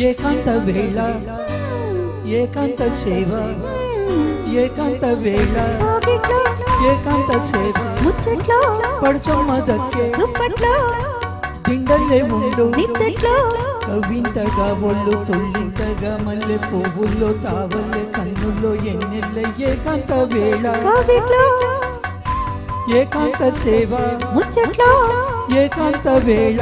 ఏకాంత వేళ ఏకాంత సేవ ఏకాంత వేళ ఏకాంత సేవ. ముచ్చట్లో పడుచొమ్మ దక్కే దుప్పట్లో దిండల్లే ఉండు నిద్దట్లో. కవింతగా ఒళ్ళు తొల్లింతగా మల్లె పువ్వుల్లో తావల్లె కన్నుల్లో ఎన్నెల్ల ఏకాంత వేళ. ఏకాంత సేవ ముచ్చట్లో. ఏకాంత వేళ.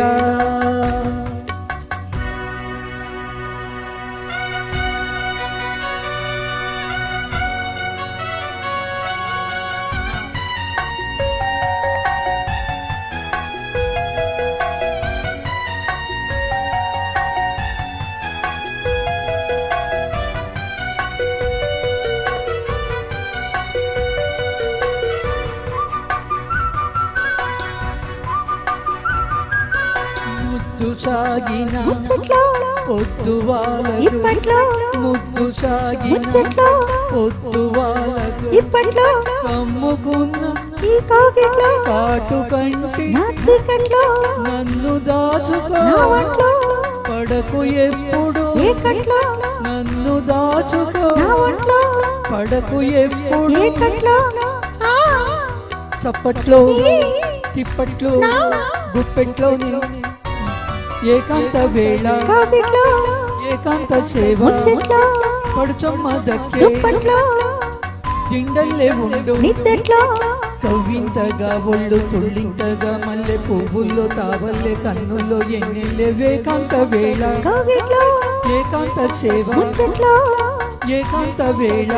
ముద్దు సాగిన పొద్దు వాళ్ళకు ముద్దు సాగిన పొద్దు వాళ్ళకు ఇప్పట్లో కమ్ముకున్న ఈ కాటు నన్ను దాచుకో. పడకు ఎప్పుడు? నన్ను దాచుకో. పడకు ఎప్పుడు? చప్పట్లో తిప్పట్లో గుప్పెట్లో ఏకాంత వేళ ఏకాంత సేవ పడుచొమ్మ దక్కే దిండల్లే ఉండు నిద్దట్లో కవ్వింతగా ఒళ్ళు తుళ్ళింతగా మల్లె పువ్వుల్లో తావల్లే కన్నుల్లో ఎన్నెల్లే వేకాంత వేళ. ఏకాంత సేవ ఏకాంత వేళ.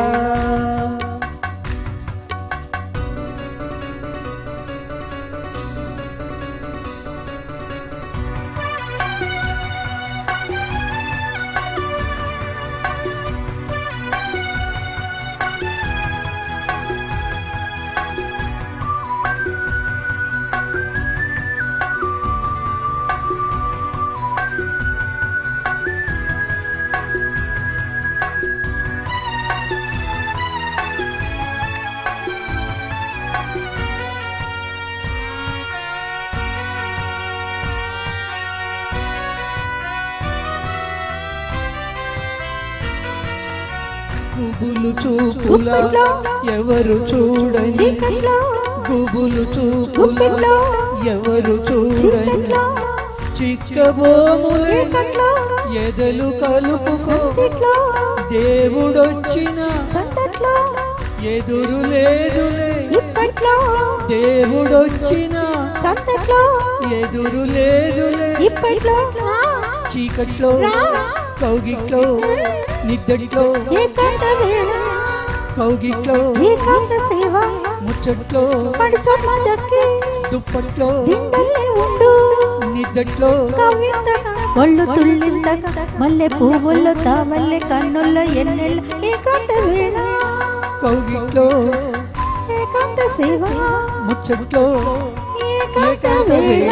గుబులు చూపుల ఎవరు చూడని గుబులు చూపుల ఎవరు చూడని చిక్కబోములే ఎదలు కలుపుకో. దేవుడొచ్చిన సంతట్లో ఎదురు లేదులే ఇప్పట్లో దేవుడొచ్చిన సంతట్లో ఎదురు లేదులే ఇప్పట్లో చీకట్లో. కౌగిట్లో నిద్దట్లో ఏకాంత వేళ కౌగిట్లో ఏకాంత సేవ ముచ్చట్లో పడి చోట్ల దక్కి దుప్పట్లో ఉండు. నిద్దట్లో కవ్వింతగా ఒళ్ళు తుళ్ళింతగా మల్లె పువ్వుల్లో తామల్లె కన్నుల్లో ఎన్నెల్ల ఏకాంత వేళ కౌగిట్లో ఏకాంత సేవ ముచ్చట్లో ఏకాంత వేళ